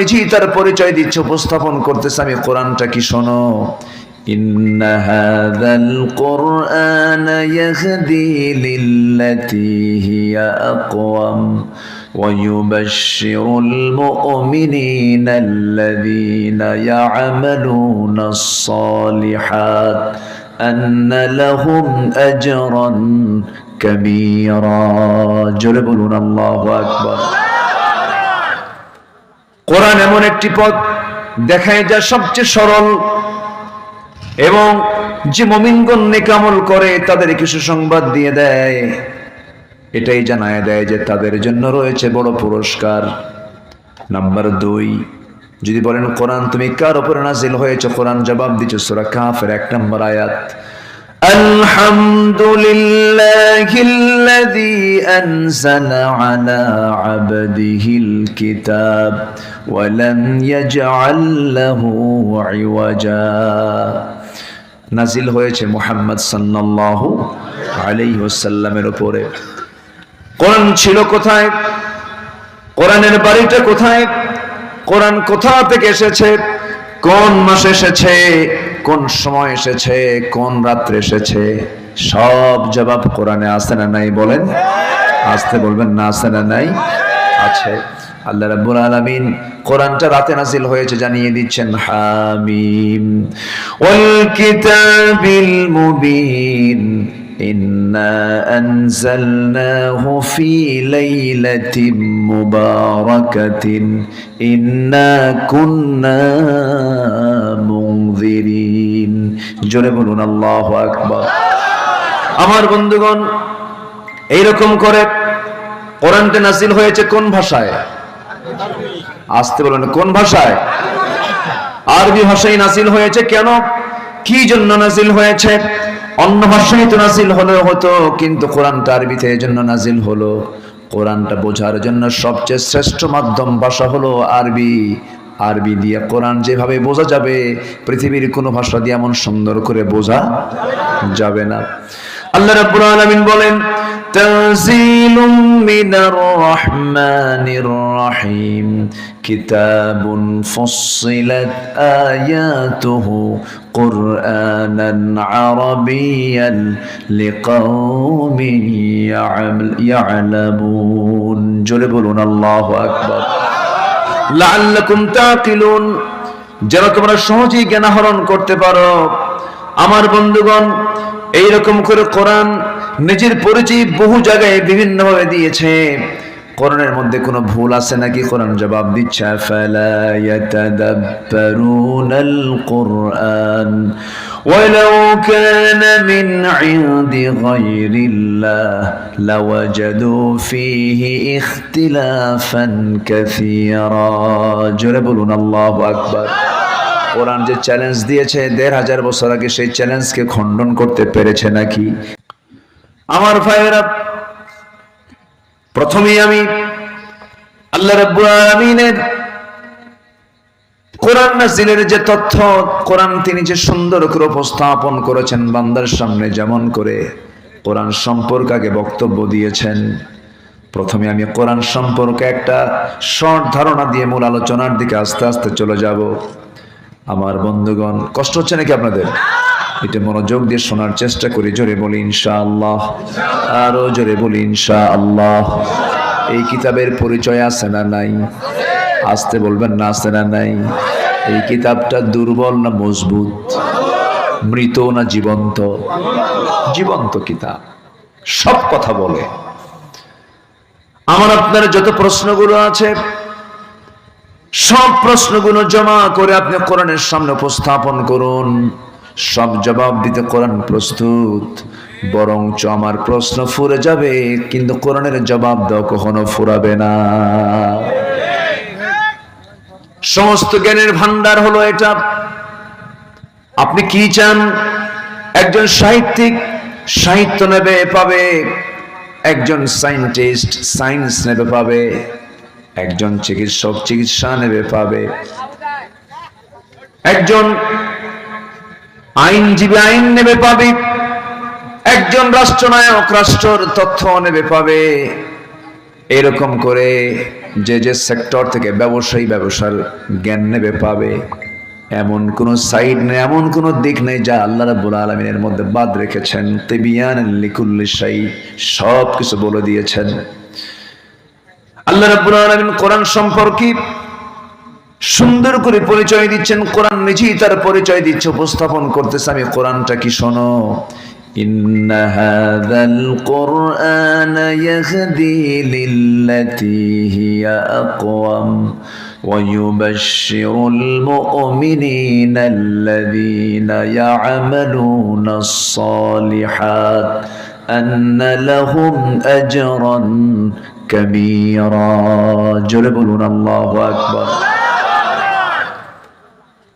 নিজেই তার পরিচয় দিচ্ছে উপস্থাপন করতেছে আমি কোরআনটা কি শোনো إن هذا القرآن يهدي للتي هي أقوم ويبشر المؤمنين الذين يعملون الصالحات أن لهم أجرا كبيرا جربون الله أكبر কোরআন এমন একটি পথ দেখায় যা সবচেয়ে সরল এবং যে মমিনগণ নেকামল করে তাদের কিছু সংবাদ দিয়ে দেয়। এটাই জানায় দেয় যে তাদের জন্য রয়েছে বড় পুরস্কার। নাম্বার দুই, যদি বলেন, কোরআন, তুমি কার উপরে নাজিল হয়েছে? কোরআন জবাব দিচ্ছ সুরা কাফের, এক নম্বর আয়াত। الحمد لله الذي أنزل على عبده الكتاب ولم يجعل له عوجا নাজিল হয়েছে মুহাম্মদ সাল্লাল্লাহু আলাইহি ওয়াসাল্লামের উপরে কোরআন ছিল কোথায় কোরআনের বাড়িটা কোথায় কোরআন কোথা থেকে এসেছে কোন মাসে এসেছে কোন সময় এসেছে, কোন রাত্রে এসেছে? সব জবাব কোরআনে আছে না নাই বলেন? আসতে বলবেন, না আছে না নাই? আছে। আল্লাহ রাব্বুল আলামিন কোরআনটা রাতে নাজিল হয়েছে, জানিয়ে দিচ্ছেন, হামিম। ওয়াল কিতাবিল মুবিন। إنا أنزلناه في ليلة مباركة إنا كنا منذرين জোরে বলুন আল্লাহ আকবার আমার বন্ধুগণ এইরকম করে কোরআনটা নাজিল হয়েছে কোন ভাষায় আসতে বলুন কোন ভাষায় আরবি ভাষায় নাজিল হয়েছে কেন কি জন্য নাজিল হয়েছে অন্য ভাষায় তো নাজিল হলে হতো, কিন্তু কোরআনটা আরবিতে এজন্য নাজিল হলো। কোরআনটা বোঝার জন্য সবচেয়ে শ্রেষ্ঠ মাধ্যম ভাষা হলো আরবি। আরবি দিয়ে কোরআন যেভাবে বোঝা যাবে, পৃথিবীর কোনো ভাষা দিয়ে এমন সুন্দর করে বোঝা যাবে না। আল্লাহ রাব্বুল আলামিন বলেন, তানজিলুম মিনার রাহমানির রাহিম। كتاب فصلت آياته قرآنا عربيا لقوم يعمل- يعلمون جلبون الله أكبر লাআল্লাকুম তাকিলুন যেন তোমরা সহজেই জ্ঞান আহরণ করতে পারো আমার বন্ধুগণ এইরকম করে কোরআন নিজের পরিচয় বহু জায়গায় বিভিন্নভাবে দিয়েছে কোরআনের মধ্যে কোনো ভুল আছে নাকি কোরআন জবাব দিচ্ছে ফালা ইয়াতাদাব্বারুনাল কুরআন ولو كان من عند غير الله لوجدوا فيه اختلافا كثيرا জোরে বলুন আল্লাহু আকবার কোরআন যে চ্যালেঞ্জ দিয়েছে দেড় হাজার বছর আগে সেই চ্যালেঞ্জকে খণ্ডন করতে পেরেছে নাকি আমার ভাইয়েরা প্রথমেই আমি আল্লাহ আলামিনের কোরআন নাজিলের যে তথ্য, কোরআন তিনি যে সুন্দর করে উপস্থাপন করেছেন বান্দার সামনে যেমন করে কোরআন সম্পর্কে বক্তব্য দিয়েছেন। প্রথমে আমি কোরআন সম্পর্কে একটা শর্ট ধারণা দিয়ে মূল আলোচনার দিকে আস্তে আস্তে চলে যাব। আমার বন্ধুগণ, কষ্ট হচ্ছে নাকি আপনাদের? এটা মনোযোগ দিয়ে শোনার চেষ্টা করি, জোরে বলি ইনশা আল্লাহ আরও জোরে বলি ইনশা আল্লাহ এই কিতাবের পরিচয় আছে না নাই? আসতে বলবেন না, আছে না নাই? এই কিতাবটা দুর্বল না মজবুত? মৃত না জীবন্ত? জীবন্ত কিতাব। সব কথা বলে। আমার আপনার যত প্রশ্নগুলো আছে, সব প্রশ্নগুলো জমা করে আপনি কোরআনের সামনে উপস্থাপন করুন। সব জবাব দিতে কোরআন প্রস্তুত। বরঞ্চ আমার প্রশ্ন ফুরে যাবে, কিন্তু কোরআনের জবাব দাও কখনো ফুরাবে না। সমস্ত জ্ঞানের ভান্ডার হলো এটা। আপনি কি চান? একজন সাহিত্যিক সাহিত্য নেবে, পাবে। একজন সায়েন্টিস্ট সায়েন্স নেবে, পাবে। একজন চিকিৎসক চিকিৎসা নেবে, পাবে। একজন আইনজীবী আইন নেবে পাবে। একজন রাষ্ট্রনায়ক রাষ্ট্রের তথ্য নেবে পাবে। এরকম করে যে যে সেক্টর থেকে ব্যবসায়ী ব্যবসার জ্ঞান নেবে পাবে। এমন কোন সাইড নেই, এমন কোন দিক নেই যা আল্লাহ রাব্বুল আলমিনের মধ্যে বাদ রেখেছেন। তেবিয়ান লিকুল্লি সাই সব কিছু বলে দিয়েছেন। আল্লাহ রাব্বুল আলামিন কোরআন সম্পর্কে সুন্দর করে পরিচয় দিচ্ছেন কোরআন নিজেই তার পরিচয় দিচ্ছে উপস্থাপন করতেছে আমি কোরআনটা কি শোনো إن هذا القرآن يهدي للتي هي أقوم ويبشر المؤمنين الذين يعملون الصالحات أن لهم أجرا كبيرا جربنا الله أكبر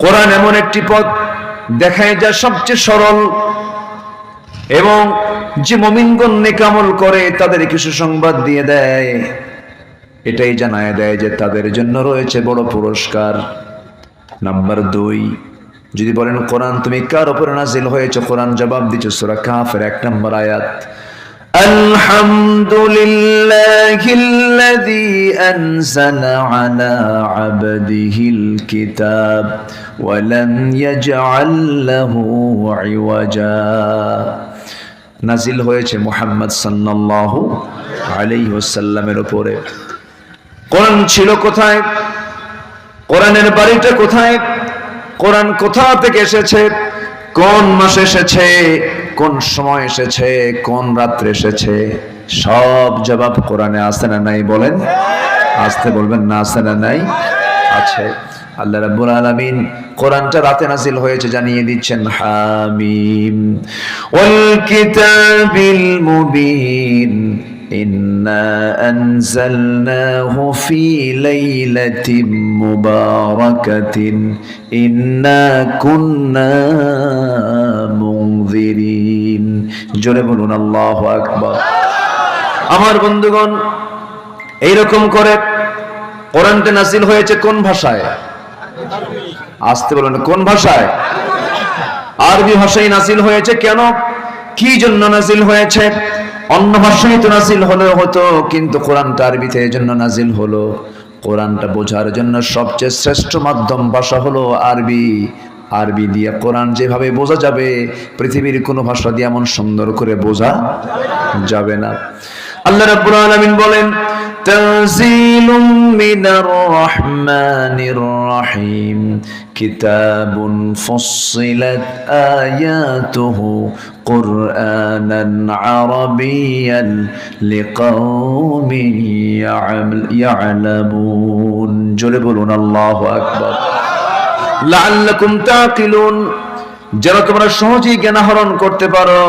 কোরআন এমন একটি পথ দেখায় যা সবচেয়ে সরল এবং যে মমিনগণ নেকামল করে তাদের কিছু সংবাদ দিয়ে দেয়। এটাই জানায় দেয় যে তাদের জন্য রয়েছে বড় পুরস্কার। নাম্বার দুই, যদি বলেন, কোরআন, তুমি কার উপরে নাজিল হয়েছে? কোরআন জবাব দিচ্ছ সুরা কাফের, এক নম্বর আয়াত। আলহামদুলিল্লাহ لله الذي أنزل على عبده الكتاب ولم يجعل له عوجا নাজিল হয়েছে মুহাম্মদ সাল্লাল্লাহু আলাইহি ওয়াসাল্লামের উপরে কোরআন ছিল কোথায় কোরআনের বাড়িটা কোথায় কোরআন কোথা থেকে এসেছে কোন মাসে এসেছে কোন সময় এসেছে কোন রাত্রে এসেছে সব জবাব কোরআনে আছে না নাই বলেন? আসতে বলবেন, না আছে না নাই? আছে। আল্লাহ রাব্বুল আলামিন কোরআনটা রাতে নাজিল হয়েছে, জানিয়ে দিচ্ছেন, হামিম। ওয়াল কিতাবিল মুবিন, ইন্না কুন্না জোরে বলুন, আল্লাহু আকবার। আমার বন্ধুগণ, এইরকম করে কোরআনটা নাসিল হয়েছে কোন ভাষায়? আসতে বলুন, কোন ভাষায়? আরবি ভাষায় নাসিল হয়েছে কেন? কি জন্য নাজিল হয়েছে? অন্য ভাষায় তো নাসিল হলো হতো, কিন্তু কোরআনটা আরবিতে এই জন্য নাজিল হলো। কোরআনটা বোঝার জন্য সবচেয়ে শ্রেষ্ঠ মাধ্যম ভাষা হলো আরবি। আরবি দিয়ে কোরআন যেভাবে বোঝা যাবে, পৃথিবীর কোনো ভাষা দিয়ে এমন সুন্দর করে বোঝা যাবে না। আল্লাহ রাব্বুল আলামিন বলেন تنزيل من الرحمن الرحيم كتاب فصلت آياته قرآنا عربيا لقوم يعمل- يعلمون جلبون الله أكبر লাআল্লাকুম তাকিলুন যেন তোমরা সহজেই জ্ঞান আহরণ করতে পারো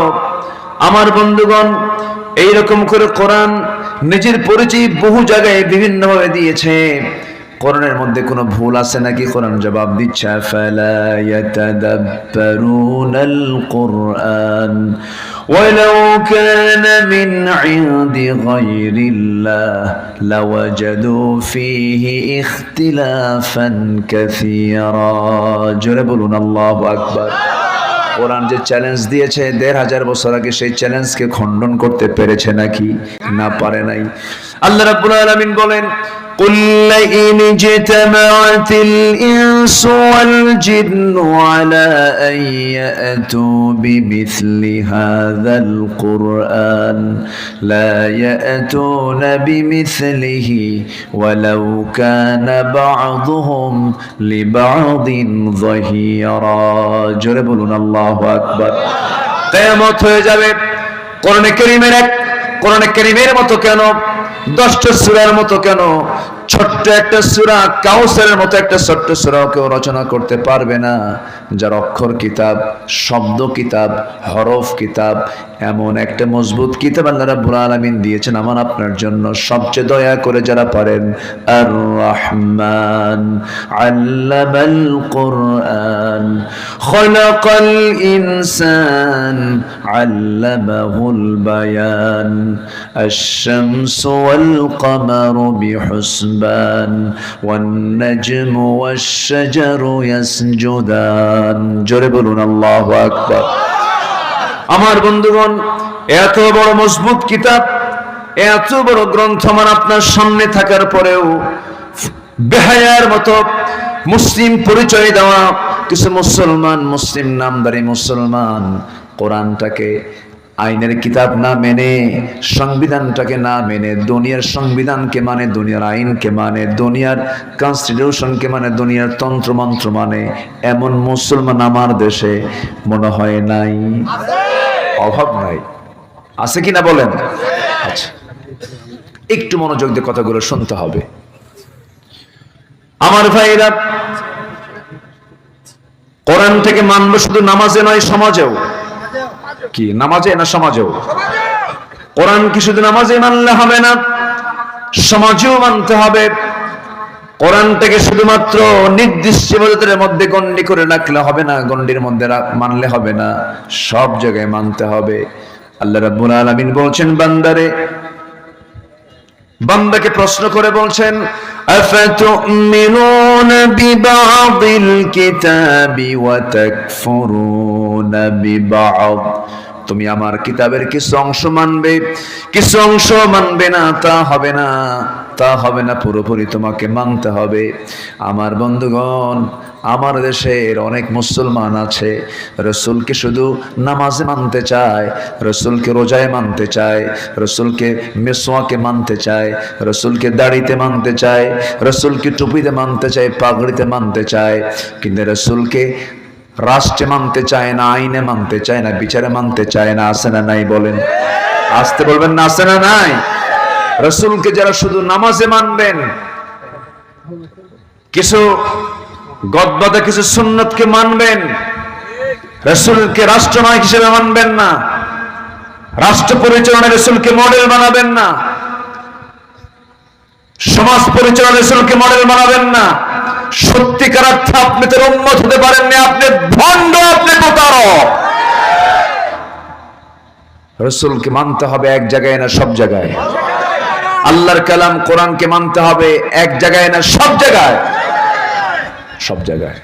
আমার বন্ধুগণ এইরকম করে কোরআন নিজের পরিচয় বহু জায়গায় বিভিন্ন ভাবে দিয়েছে কোরআনের মধ্যে কোনো ভুল আছে নাকি কোরআন জবাব দিচ্ছে ফালা ইয়াতাদাব্বারুনাল কুরআন ولو كان من عند غير الله لوجدوا فيه اختلافا كثيرا جربون الله أكبر কোরআন যে চ্যালেঞ্জ দিয়েছে, দেড় হাজার বছর আগে সেই চ্যালেঞ্জকে খণ্ডন করতে পেরেছে নাকি? না পারে নাই। আল্লাহ রাব্বুল আলামিন বলেন قل إن اجتمعت الإنس والجن على أن يأتوا بمثل هذا القرآن لا يأتون بمثله ولو كان بعضهم لبعض ظهيرا جربون الله أكبر কেয়ামত হয়ে যাবে কোরআনে করিমের এক কোরআনে করিমের মতো কেন দশটা সুরার মতো কেন? ছোট্ট একটা সুরা, কাউসারের মতো একটা ছোট্ট সুরাও কেউ রচনা করতে পারবে না। যার অক্ষর কিতাব, শব্দ কিতাব, হরফ কিতাব, এমন একটা মজবুত কিতাব আল্লাহ রাব্বুল আলামিন দিয়েছেন আমার আপনার জন্য। সবচেয়ে দয়া করে যারা পারেন আর রহমান আল্লামাল কোরআন। খলাকাল ইনসান আল্লামাহুল বায়ান। আশ-শামসু ওয়াল কমারু বিহুসন بحسبان والنجم والشجر يسجدان জোরে বলুন আল্লাহু আকবার আমার বন্ধুগণ এত বড় মজবুত কিতাব এত বড় গ্রন্থ আমার আপনার সামনে থাকার পরেও বেহায়ার মতো মুসলিম পরিচয় দেওয়া কিছু মুসলমান মুসলিম নামদারি মুসলমান কোরআনটাকে আইনের কিতাব না মেনে, সংবিধানটাকে না মেনে, দুনিয়ার সংবিধানকে মানে দুনিয়ার আইনকে মানে দুনিয়ার কনস্টিটিউশনকে মানে দুনিয়ার তন্ত্রমন্ত্র মানে এমন মুসলমান আমার দেশে মনে হয় নাই। অভাব নাই। আছে কিনা বলেন? আচ্ছা। একটু মনোযোগ দিয়ে কথাগুলো শুনতে হবে। আমার ভাইরা, কোরআন থেকে মানবো শুধু নামাজে নয়, সমাজেও। কি নামাজে না সমাজেও কোরআন কি শুধু নামাজে মানলে হবে না সমাজেও মানতে হবে কোরআনটাকে শুধুমাত্র নির্দিষ্ট ইবাদতের মধ্যে গন্ডি করে রাখলে হবে না গন্ডির মধ্যে রাখ- মানলে হবে না সব জায়গায় মানতে হবে আল্লাহ রাব্বুল আলামিন বলছেন বান্দারে বান্দাকে প্রশ্ন করে বলছেন أفتؤمنون ببعض الكتاب وتكفرون ببعض তুমি আমার কিতাবের কিছু অংশ মানবে। কিছু অংশ মানবে না, তা হবে না। তা হবে না, পুরোপুরি তোমাকে মানতে হবে। আমার বন্ধুগণ, আমার দেশের অনেক মুসলমান আছে। রসুলকে শুধু নামাজে মানতে চায়, রসুলকে রোজায় মানতে চায়, রসুলকে মেসোয়াকে মানতে চায়, রসুলকে দাড়িতে মানতে চায়, রসুলকে টুপিতে মানতে চায়, পাগড়িতে মানতে চায়। কিন্তু রসুলকে রাষ্ট্রে মানতে চায় না, আইনে মানতে চায় না, বিচারে মানতে চায় না আসে না নাই বলেন? আসতে বলবেন না আসে না নাই? রসুলকে যারা শুধু নামাজে মানবেন, কিছু গদবাদা, কিছু সুন্নতকে মানবেন, রসুলকে রাষ্ট্রনায়ক হিসেবে মানবেন না, রাষ্ট্র পরিচালনায় রসুলকে মডেল বানাবেন না। সমাজ পরিচালনা রসুলকে মডেল বানাবেন না। সত্যিকার অর্থে আপনি তো উন্মত হতে পারেননি, আপনি ভণ্ড, আপনি প্রতারক। রসুলকে মানতে হবে এক জায়গায় না সব জায়গায়। আল্লাহর কালাম কোরআনকে মানতে হবে এক জায়গায় না সব জায়গায়। সব জায়গায়।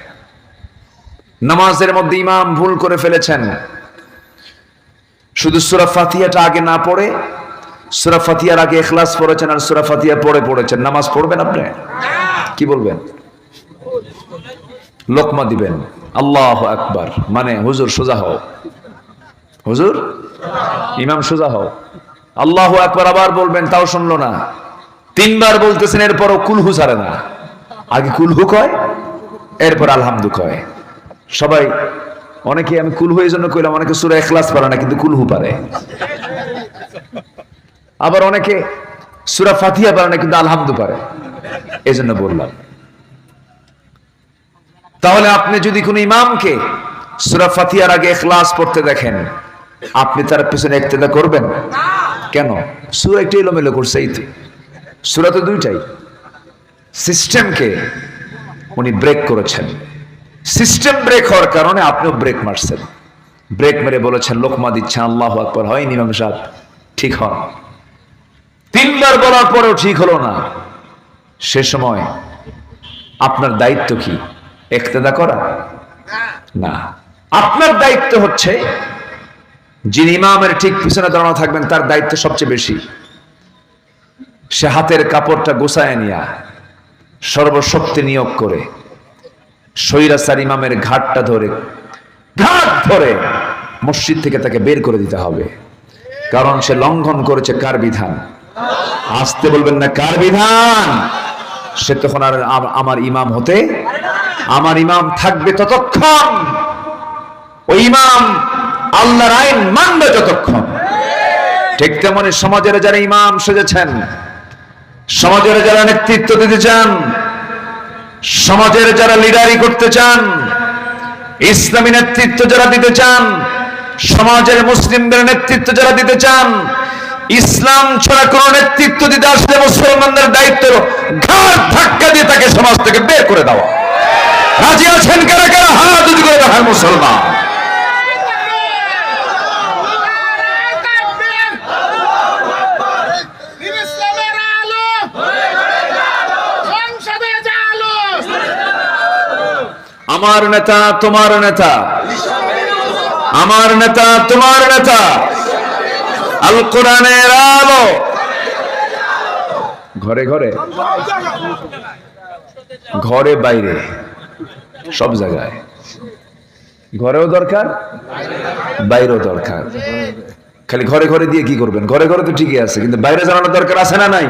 নামাজের মধ্যে ইমাম ভুল করে ফেলেছেন। শুধু সুরা ফাতিহাটা আগে না পড়ে সুরা ফাতিহার আগে এখলাস পড়েছেন আর সুরা ফাতিহা পড়ে পড়েছেন। নামাজ পড়বেন আপনি? কি বলবেন? লোকমা দিবেন। আল্লাহ আকবার। মানে হুজুর সোজা হও। হুজুর? ইমাম সোজা হও। আল্লাহ একবার আবার বলবেন, তাও শুনলো না। তিনবার বলতেছেন, এরপরও কুলহু ছাড়ে না। আগে কুলহু কয়, এরপর আলহামদু কয়। সবাই, অনেকে আমি কুলহু এই জন্য কইলাম, অনেকে সুরা এখলাস পারে না, কিন্তু কুলহু পারে। আবার অনেকে সুরা ফাতিহা পারে না কিন্তু আলহামদু পারে এই জন্য বললাম। তাহলে আপনি যদি কোনো ইমামকে সুরা ফাতিহার আগে এখলাস পড়তে দেখেন, আপনি তার পিছনে একতেদা করবেন? কেন? সুরা একটু এলোমেলো করছে, এই তো। সুরা তো দুইটাই। সিস্টেমকে উনি ব্রেক করেছেন। সিস্টেম ব্রেক হওয়ার কারণে আপনিও ব্রেক মারছেন। ব্রেক মেরে বলেছেন, লোকমা দিচ্ছেন, আল্লাহ আকবর হয় ইমাম সাহেব, ঠিক হন। তিনবার বলার পরেও ঠিক হলো না। সে সময় আপনার দায়িত্ব কি? একতেদা করা? না। আপনার দায়িত্ব হচ্ছে, যিনি ইমামের ঠিক পিছনে দাঁড়ানো থাকবেন, তার দায়িত্ব সবচেয়ে বেশি। সে হাতের কাপড়টা গোসায় নিয়া সর্বশক্তি নিয়োগ করে সৈরাসার ইমামের ঘাটটা ধরে, ঘাট ধরে মসজিদ থেকে তাকে বের করে দিতে হবে। কারণ সে লঙ্ঘন করেছে কার বিধান? আসতে বলবেন না, কার বিধান? সে তখন আর আমার ইমাম হতে আমার ইমাম থাকবে ততক্ষণ। ওই ইমাম আল্লাহর আইন মানবে যতক্ষণ। ঠিক তেমনি সমাজের যারা ইমাম সেজেছেন, সমাজের যারা নেতৃত্ব দিতে চান, সমাজের যারা লিডারি করতে চান, ইসলামী নেতৃত্ব যারা দিতে চান, সমাজের মুসলিমদের নেতৃত্ব যারা দিতে চান ইসলাম ছাড়া কোন নেতৃত্ব দিতে আসলে মুসলমানদের দায়িত্ব ঘাট ধাক্কা দিয়ে তাকে সমাজ থেকে বের করে দেওয়া। রাজি আছেন কারা কারা? হাত করে দেখায় মুসলমান। আমার নেতা, তোমার নেতা। আমার নেতা, তোমার নেতা। আল কোরআনের আলো। ঘরে ঘরে ঘরে বাইরে, সব জায়গায়। ঘরেও দরকার, বাইরেও দরকার। খালি ঘরে ঘরে দিয়ে কি করবেন? ঘরে ঘরে তো ঠিকই আছে, কিন্তু বাইরে জানানোর দরকার আছে না নাই?